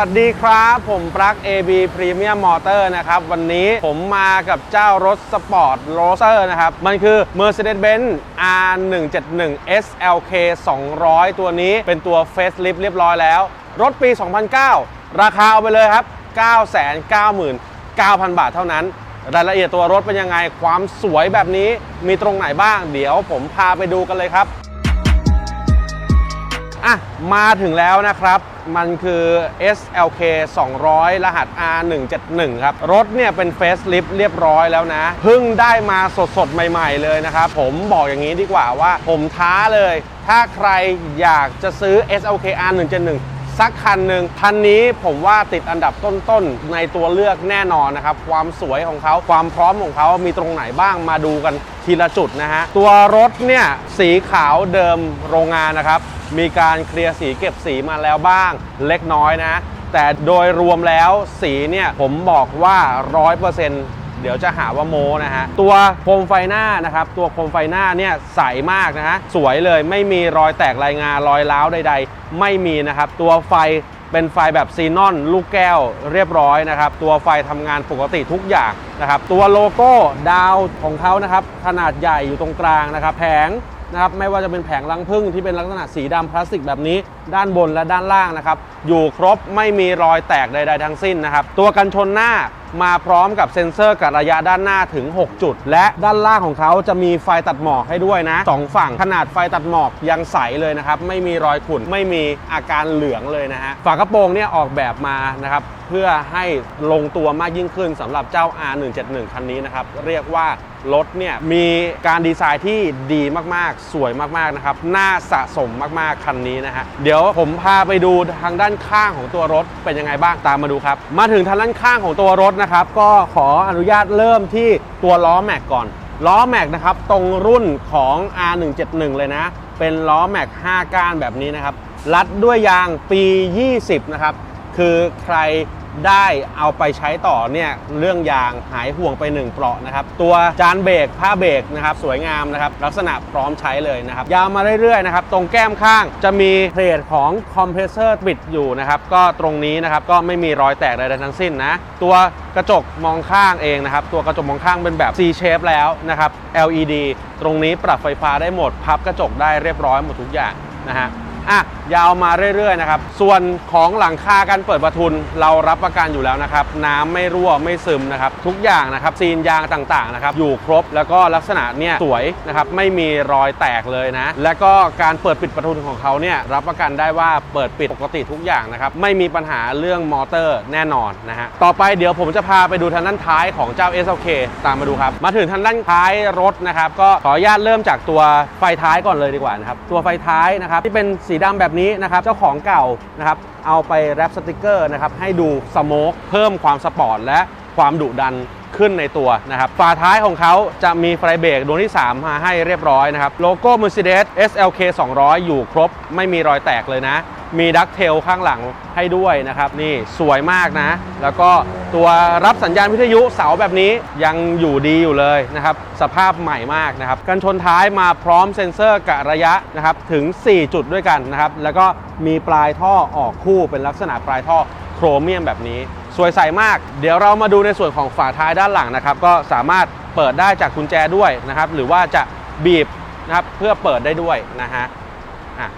สวัสดีครับ ผมปลั๊ก AB Premium Motor นะครับ วันนี้ผมมากับเจ้ารถสปอร์ตโรเซอร์นะครับ มันคือ Mercedes-Benz R171 SLK 200 ตัวนี้เป็นตัว Facelift เรียบร้อยแล้ว รถปี 2009 ราคาเอาไปเลยครับ 999,000 บาทเท่านั้น รายละเอียดตัวรถเป็นยังไงความสวยแบบนี้มีตรงไหนบ้าง เดี๋ยวผมพาไปดูกันเลยครับ อะมาถึงแล้วนะครับ มันคือ SLK 200 รหัส R171 ครับ รถเนี่ยเป็นเฟสลิฟเรียบร้อยแล้วนะเพิ่งได้มาสดๆ ใหม่ๆเลยนะครับ ผมบอกอย่างนี้ดีกว่าว่าผมท้าเลย ถ้าใครอยากจะซื้อ SLK R171 สักคันหนึ่งคันนี้ผมว่าติดอันดับต้นๆ ในตัวเลือกแน่นอนนะครับ ความสวยของเขาความพร้อมของเขามีตรงไหนบ้างมาดูกันทีละจุดนะฮะ ตัวรถเนี่ยสีขาวเดิมโรงงานนะครับ มีการเคลียร์สีเก็บสีมาแล้วบ้างเล็กน้อยนะ แต่โดยรวมแล้วสีเนี่ยผมบอกว่า 100%เเดี๋ยวจะหาว่าโมนะฮะ ตัวโคมไฟหน้านะครับ ตัวโคมไฟหน้าเนี่ยใสมากนะฮะ สวยเลยไม่มีรอยแตกรายงารอยร้าวใด ๆ ไม่มีนะครับ ตัวไฟเป็นไฟแบบซีนอนลูกแก้วเรียบร้อยนะครับ ตัวไฟทำงานปกติทุกอย่างนะครับ ตัวโลโก้ดาวของเขานะครับ ขนาดใหญ่อยู่ตรงกลางนะครับ แผง นะครับไม่ว่าจะเป็นแผงรังผึ้งที่เป็นลักษณะสีดำพลาสติกแบบนี้ ด้านบนและด้านล่างนะครับอยู่ครบไม่มีรอยแตกใด ๆ ทั้งสิ้นนะครับตัวกันชนหน้ามาพร้อมกับเซ็นเซอร์กัดระยะด้านหน้าถึง 6 จุด และด้านล่างของเขาจะมีไฟตัดหมอกให้ด้วยนะสองฝั่งขนาดไฟตัดหมอกยังใสเลยนะครับไม่มีรอยขุ่นไม่มีอาการเหลืองเลยนะฮะฝากระโปรงเนี่ยออกแบบมานะครับเพื่อให้ลงตัวมากยิ่งขึ้นสำหรับเจ้า R171 คันนี้นะครับเรียกว่า รถเนี่ยมีการดีไซน์ที่ดีมากๆ สวยมากๆนะครับ น่าสะสมมากๆ คันนี้นะฮะ เดี๋ยวผมพาไปดูทางด้านข้างของตัวรถเป็นยังไงบ้างตามมาดูครับ มาถึงทางด้านข้างของตัวรถนะครับ ก็ขออนุญาตเริ่มที่ตัวล้อแม็กก่อน ล้อแม็กนะครับ ตรงรุ่นของ R171 เลยนะ เป็นล้อแม็ก 5 ก้านแบบนี้นะครับ รัดด้วยยางปี 20 นะครับ คือใคร ได้เอาไปใช้ต่อเนี่ยเรื่องยางหายห่วงไป 1 เปราะนะครับ ตัวจานเบรกผ้าเบรกนะครับสวยงามนะครับลักษณะพร้อมใช้เลยนะครับ ยาวมาเรื่อยๆนะครับตรงแก้มข้างจะมีเพลทของคอมเพรสเซอร์ปิดอยู่นะครับก็ตรงนี้นะครับก็ไม่มีรอยแตกใดๆทั้งสิ้นนะตัวกระจกมองข้างเองนะครับตัวกระจกมองข้างเป็นแบบ C shape แล้วนะครับ LED ตรงนี้ปรับไฟฟ้าได้หมด พับกระจกได้เรียบร้อยหมดทุกอย่างนะฮะ อะยาวมาเรื่อยๆนะครับ ส่วนของหลังคาการเปิดประทุนเรารับประกันอยู่แล้วนะครับ น้ำไม่รั่วไม่ซึมนะครับ ทุกอย่างนะครับซีนยางต่างๆนะครับ อยู่ครบแล้วก็ลักษณะเนี่ยสวยนะครับ ไม่มีรอยแตกเลยนะ แล้วก็การเปิดปิดประทุนของเขาเนี่ยรับประกันได้ว่าเปิดปิดปกติทุกอย่างนะครับ ไม่มีปัญหาเรื่องมอเตอร์แน่นอนนะฮะ ต่อไปเดี๋ยวผมจะพาไปดูทางด้านท้ายของเจ้า SLK ตามมาดูครับ มาถึงทางด้านท้ายรถนะครับ ก็ขออนุญาตเริ่มจากตัวไฟท้ายก่อนเลยดีกว่านะครับ ตัวไฟท้ายนะครับที่เป็นสีดำแบบนี้นะครับ เจ้าของเก่านะครับ เอาไปแรปสติกเกอร์นะครับ ให้ดูสโมกเพิ่มความสปอร์ตและความดุดัน ขึ้นในตัวนะครับฝาท้ายของเขาจะมีไฟเบรกดวงที่ 3 มาให้เรียบร้อยนะครับโลโก้ Mercedes SLK 200 อยู่ครบไม่มีรอยแตกเลยนะ มีดักเทลข้างหลังให้ด้วยนะครับนี่สวยมากนะ แล้วก็ตัวรับสัญญาณวิทยุเสาแบบนี้ยังอยู่ดีอยู่เลยนะครับสภาพใหม่มากนะครับกันชนท้ายมาพร้อมเซ็นเซอร์กะระยะนะครับถึง 4 จุดด้วยกันนะครับแล้วก็มีปลายท่อออกคู่เป็นลักษณะปลายท่อโครเมียมแบบนี้ สวยใสมาก เดี๋ยวเรามาดูในส่วนของฝาท้ายด้านหลังนะครับ ก็สามารถเปิดได้จากกุญแจด้วยนะครับ หรือว่าจะบีบนะครับเพื่อเปิดได้ด้วยนะฮะอะ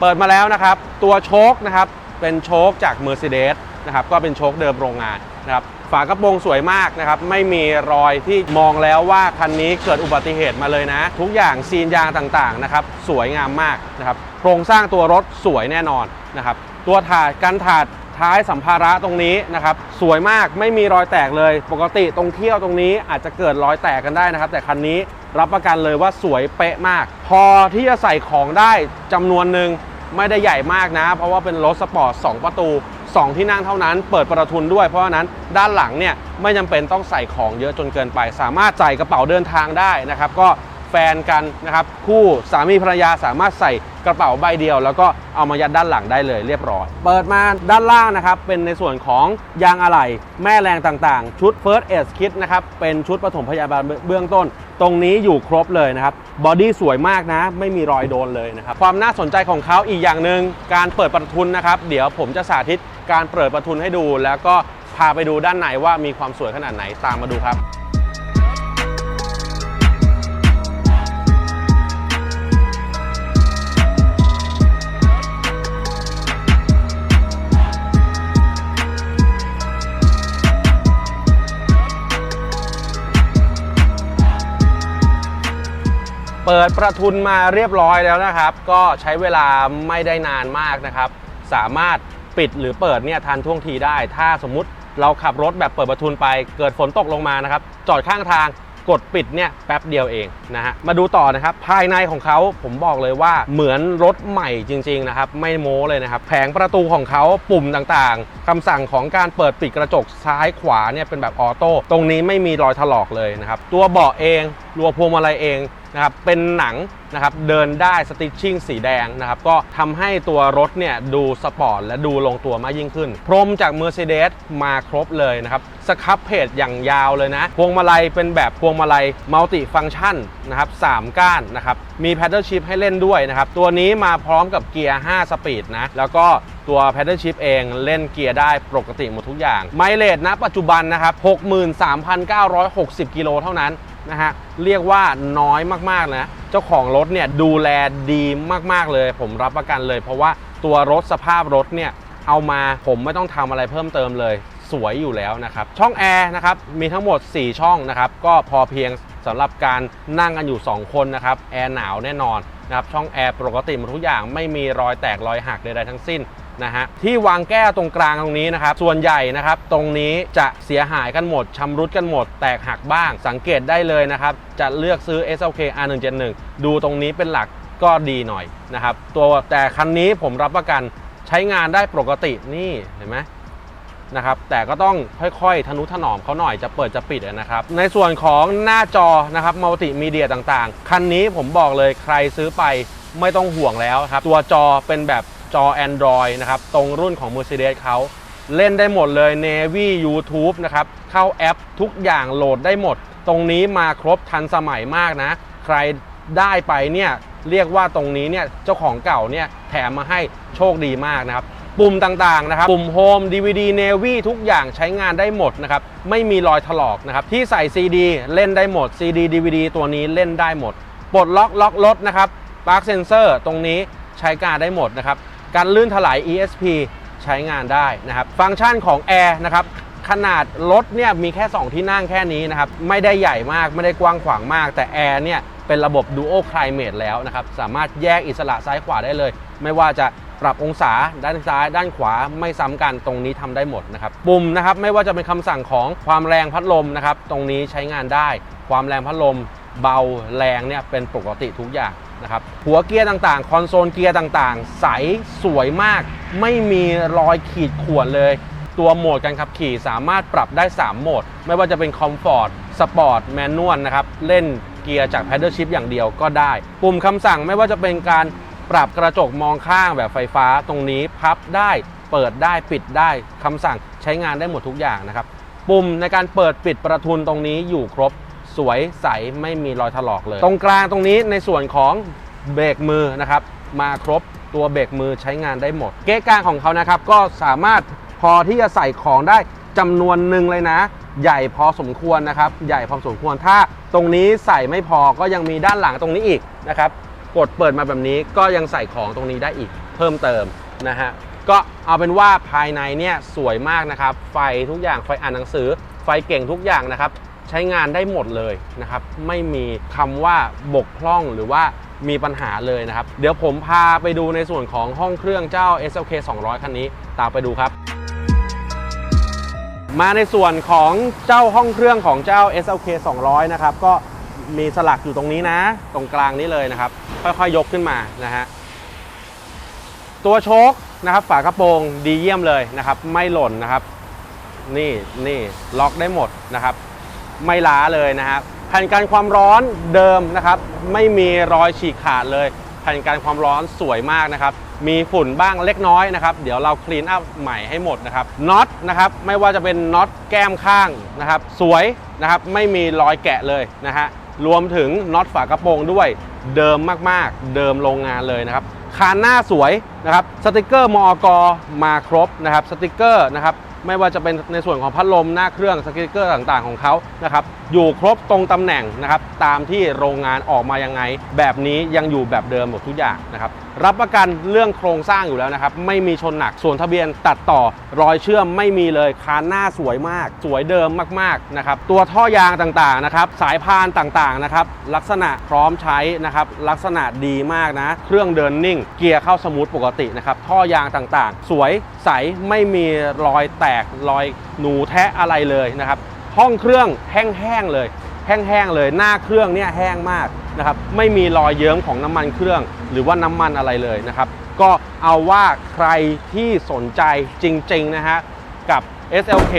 เปิดมาแล้วนะครับ ตัวโชคนะครับเป็นโชคจาก Mercedes นะครับก็เป็นโชคเดิมโรงงานนะครับฝากระโปรงสวยมากนะครับ ไม่มีรอยที่มองแล้วว่าคันนี้เกิดอุบัติเหตุมาเลยนะ ทุกอย่างซีนยางต่างๆนะครับ สวยงามมากนะครับ โครงสร้างตัวรถสวยแน่นอนนะครับ ตัวถาดกันถาด ท้ายสัมภาระตรงนี้นะครับสวยมากไม่มีรอยแตกเลย ปกติตรงเที่ยวตรงนี้อาจจะเกิดรอยแตกกันได้นะครับ แต่คันนี้รับประกันเลยว่าสวยเป๊ะมาก พอที่จะใส่ของได้จำนวนหนึ่งไม่ได้ใหญ่มากนะ เพราะว่าเป็นรถสปอร์ต2ประตู 2 ที่นั่งเท่านั้น เปิดประทุนด้วย เพราะฉะนั้นด้านหลังเนี่ยไม่จำเป็นต้องใส่ของเยอะจนเกินไป สามารถใส่กระเป๋าเดินทางได้นะครับ ก็ แฟนกันนะครับคู่สามีภรรยาสามารถใส่กระเป๋าใบเดียว แล้วก็เอามายัดด้านหลังได้เลยเรียบร้อย เปิดมาด้านล่างนะครับเป็นในส่วนของยางอะไหล่แม่แรงต่างๆ ชุด First Aid Kit นะครับเป็นชุดปฐมพยาบาลเบื้องต้น ตรงนี้อยู่ครบเลยนะครับบอดี้สวยมากนะ ไม่มีรอยโดนเลยนะครับความน่าสนใจของเขาอีกอย่างหนึ่งการเปิดประทุนนะครับเดี๋ยวผมจะสาธิตการเปิดประทุนให้ดู แล้วก็พาไปดูด้านในว่ามีความสวยขนาดไหนตามมาดูครับ เปิดประทุนมาเรียบร้อยแล้วนะครับ ก็ใช้เวลาไม่ได้นานมากนะครับ สามารถปิดหรือเปิดเนี่ยทันท่วงทีได้ ถ้าสมมุติเราขับรถแบบเปิดประทุนไป เกิดฝนตกลงมานะครับ จอดข้างทางกดปิดเนี่ยแป๊บเดียวเองนะฮะมาดูต่อนะครับ ภายในของเขาผมบอกเลยว่าเหมือนรถใหม่จริงๆนะครับ ไม่โม้เลยนะครับแผงประตูของเขาปุ่มต่างๆคำสั่งของการเปิดปิดกระจกซ้ายขวาเนี่ยเป็นแบบออโต้ตรงนี้ไม่มีรอยถลอกเลยนะครับ ตัวเบาะเองรัวพวงมาลัยเอง นะครับเป็นหนังนะครับเดินได้สติชชิ่งสีแดงนะครับก็ทำให้ตัวรถเนี่ยดูสปอร์ตและดูลงตัวมากยิ่งขึ้น พรมจาก Mercedes มาครบเลยนะครับสครับเพจอย่างยาวเลยนะพวงมาลัยเป็นแบบพวงมาลัยมัลติฟัง c t ชันนะครับ3ก้านนะครับมี Paddle Shift ให้เล่นด้วยนะครับตัวนี้มาพร้อมกับเกียร์ 5 สปีดนะแล้วก็ ตัว Paddle Shift เองเล่นเกียร์ได้ปกติหมดทุกอย่าง ไมเลจนะปัจจุบันนะครับ 63,960 กิโลเท่านั้นนะฮะ เรียกว่าน้อยมากๆนะเจ้าของรถเนี่ยดูแลดีมากๆเลย ผมรับประกันเลย เพราะว่าตัวรถสภาพรถเนี่ยเอามาผมไม่ต้องทำอะไรเพิ่มเติมเลย สวยอยู่แล้วนะครับ ช่องแอร์นะครับมีทั้งหมด 4 ช่องนะครับ ก็พอเพียงสำหรับการนั่งกันอยู่ 2 คนนะครับแอร์หนาวแน่นอนนะครับช่องแอร์ปกติหมดทุกอย่างไม่มีรอยแตกรอยหักใดๆทั้งสิ้น นะฮะที่วางแก้วตรงกลางตรงนี้นะครับ ส่วนใหญ่นะครับ ตรงนี้จะเสียหายกันหมดชำรุดกันหมด แตกหักบ้าง สังเกตได้เลยนะครับ จะเลือกซื้อ SLK R171 ดูตรงนี้เป็นหลักก็ดีหน่อยนะครับ ตัวแต่คันนี้ผมรับประกันใช้งานได้ปกตินี่เห็นไหมนะครับแต่ก็ต้องค่อยๆ ทนุถนอมเขาหน่อยจะเปิดจะปิดนะครับ ในส่วนของหน้าจอนะครับมัลติมีเดียต่างๆ คันนี้ผมบอกเลยใครซื้อไปไม่ต้องห่วงแล้วครับ ตัวจอเป็นแบบ จอ Android นะครับ ตรงรุ่นของ Mercedes เขาเล่นได้หมดเลย Navy YouTube นะครับ เข้าแอปทุกอย่างโหลดได้หมด ตรงนี้มาครบทันสมัยมากนะ ใครได้ไปเนี่ย เรียกว่าตรงนี้เนี่ย เจ้าของเก่าเนี่ย แถมมาให้โชคดีมากนะครับ ปุ่มต่างๆนะครับ ปุ่มโฮม DVD Navy ทุกอย่างใช้งานได้หมดนะครับ ไม่มีรอยถลอกนะครับ ที่ใส่ CD เล่นได้หมด CD DVD ตัวนี้เล่นได้หมด ปลดล็อกล็อกรถนะครับ Park Sensor ตรงนี้ใช้การได้หมดนะครับ การลื่นถลาย ESP ใช้งานได้นะครับ ฟังก์ชันของ Air นะครับขนาดรถเนี่ยมีแค่ 2 ที่นั่งแค่นี้นะครับ ไม่ได้ใหญ่มากไม่ได้กว้างขวางมาก แต่แอร์เนี่ยเป็นระบบ Duo Climate แล้วนะครับ สามารถแยกอิสระซ้ายขวาได้เลย ไม่ว่าจะปรับองศาด้านซ้าย ด้านขวาไม่ซ้ำกันตรงนี้ทำได้หมดนะครับ ปุ่มนะครับไม่ว่าจะเป็นคำสั่งของความแรงพัดลมนะครับ ตรงนี้ใช้งานได้ ความแรงพัดลม เบาแรงเนี่ยเป็นปกติทุกอย่างนะครับหัวเกียร์ต่างๆ คอนโซลเกียร์ต่างๆ ใสสวยมาก ไม่มีรอยขีดข่วนเลย ตัวโหมดการขับขี่สามารถปรับได้ 3 โหมด ไม่ว่าจะเป็นคอมฟอร์ตสปอร์ตแมนนวลนะครับ เล่นเกียร์จาก Paddle Shift อย่างเดียวก็ได้ ปุ่มคำสั่งไม่ว่าจะเป็นการปรับกระจกมองข้างแบบไฟฟ้าตรงนี้พับได้เปิดได้ปิดได้คำสั่งใช้งานได้หมดทุกอย่างนะครับ ปุ่มในการเปิดปิดประทุนตรงนี้อยู่ครบ สวยใสไม่มีรอยถลอกเลย ตรงกลางตรงนี้ในส่วนของเบรกมือนะครับมาครบตัวเบรกมือใช้งานได้หมด เก๊กลางของเขานะครับก็สามารถพอที่จะใส่ของได้จำนวนหนึ่งเลยนะ ใหญ่พอสมควรนะครับ ใหญ่พอสมควรถ้าตรงนี้ใส่ไม่พอก็ยังมีด้านหลังตรงนี้อีกนะครับกดเปิดมาแบบนี้ก็ยังใส่ของตรงนี้ได้อีกเพิ่มเติมนะฮะก็เอาเป็นว่าภายในเนี่ยสวยมากนะครับ ไฟทุกอย่างไฟอ่านหนังสือ ไฟเก่งทุกอย่างนะครับ ใช้งานได้หมดเลยนะครับ ไม่มีคำว่าบกพร่องหรือว่ามีปัญหาเลยนะครับ เดี๋ยวผมพาไปดูในส่วนของห้องเครื่องเจ้า SLK 200 คันนี้ ตามไปดูครับ มาในส่วนของเจ้าห้องเครื่องของเจ้า SLK 200 นะครับ ก็มีสลักอยู่ตรงนี้นะ ตรงกลางนี้เลยนะครับ ค่อยๆยกขึ้นมานะฮะตัวโชคนะครับฝากระโปรงดีเยี่ยมเลยนะครับ ไม่หล่นนะครับ นี่นี่ล็อกได้หมดนะครับ ไม่ล้าเลยนะครับแผ่นกันความร้อนเดิมนะครับ ไม่มีรอยฉีกขาดเลย แผ่นกันความร้อนสวยมากนะครับมีฝุ่นบ้างเล็กน้อยนะครับ เดี๋ยวเราคลีนอัพใหม่ให้หมดนะครับน็อตนะครับไม่ว่าจะเป็นน็อตแก้มข้างนะครับ สวยนะครับไม่มีรอยแกะเลยนะฮะรวมถึงน็อตฝากระโปรงด้วยเดิมมากๆ เดิมโรงงานเลยนะครับคานหน้าสวยนะครับสติกเกอร์มอกมาครบนะครับสติกเกอร์นะครับ ไม่ว่าจะเป็นในส่วนของพัดลมหน้าเครื่องสติกเกอร์ต่างๆของเขานะครับอยู่ครบตรงตำแหน่งนะครับตามที่โรงงานออกมายังไง แบบนี้ยังอยู่แบบเดิมหมดทุกอย่างนะครับรับประกันเรื่องโครงสร้างอยู่แล้วนะครับ ไม่มีชนหนักส่วนทะเบียนตัดต่อรอยเชื่อมไม่มีเลยคานหน้าสวยมาก สวยเดิมมากๆนะครับตัวท่อยางต่างๆนะครับ สายพานต่างๆนะครับ ลักษณะพร้อมใช้นะครับ ลักษณะดีมากนะ เครื่องเดินนิ่ง เกียร์เข้าสมูทปกตินะครับ ท่อยางต่างๆ สวยใสไม่มีรอยแตกรอยหนูแทะอะไรเลยนะครับ ห้องเครื่องแห้งๆเลย แห้งๆเลยหน้าเครื่องเนี่ยแห้งมากนะครับไม่มีรอยเยิ้มของน้ำมันเครื่อง หรือว่าน้ำมันอะไรเลยนะครับก็เอาว่าใครที่สนใจจริงๆนะฮะกับ SLK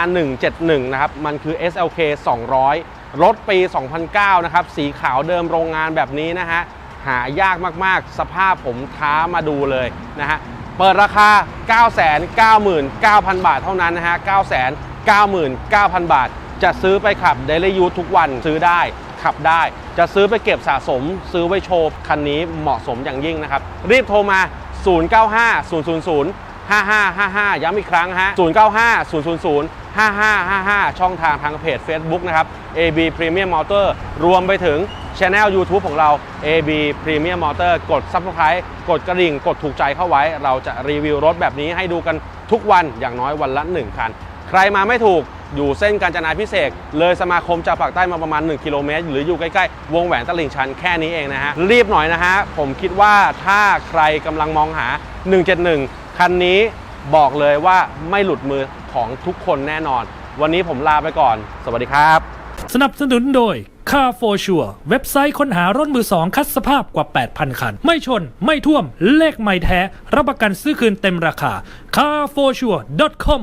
R171 นะครับมันคือ SLK 200 รถปี 2009 นะครับสีขาวเดิมโรงงานแบบนี้นะฮะหายากมากๆ สภาพผมท้ามาดูเลยนะฮะเปิดราคา 999,000 บาทเท่านั้นนะฮะ 999,000 บาท จะซื้อไปขับ Daily Use ทุกวันซื้อได้ขับได้ จะซื้อไปเก็บสะสม ซื้อไว้โชว์คันนี้เหมาะสมอย่างยิ่งนะครับ รีบโทรมา 095 000 5555 ย้ำอีกครั้งฮะ 095 000 5555 ช่องทางทางเพจ Facebook นะครับ AB Premium Motor รวมไปถึงช anel YouTube ของเรา AB Premium Motor กด Subscribe กดกระดิ่ง กดถูกใจเข้าไว้ เราจะรีวิวรถแบบนี้ให้ดูกันทุกวันอย่างน้อยวันละ 1 คัน ใครมาไม่ถูก อยู่เส้นกาญจนาพิเศษเลยสมาคมจากปากใต้มาประมาณ 1 กิโลเมตร หรืออยู่ใกล้ๆ วงแหวนตลิ่งชันแค่นี้เองนะฮะ รีบหน่อยนะฮะ ผมคิดว่าถ้าใครกำลังมองหา 171 คันนี้บอกเลยว่าไม่หลุดมือของทุกคนแน่นอน วันนี้ผมลาไปก่อน สวัสดีครับ สนับสนุนโดย Car for Sure เว็บไซต์ค้นหารถมือสองคัดสภาพกว่า 8,000 คัน ไม่ชน ไม่ท่วม เลขไม่แท้ รับประกันซื้อคืนเต็มราคา carforsure.com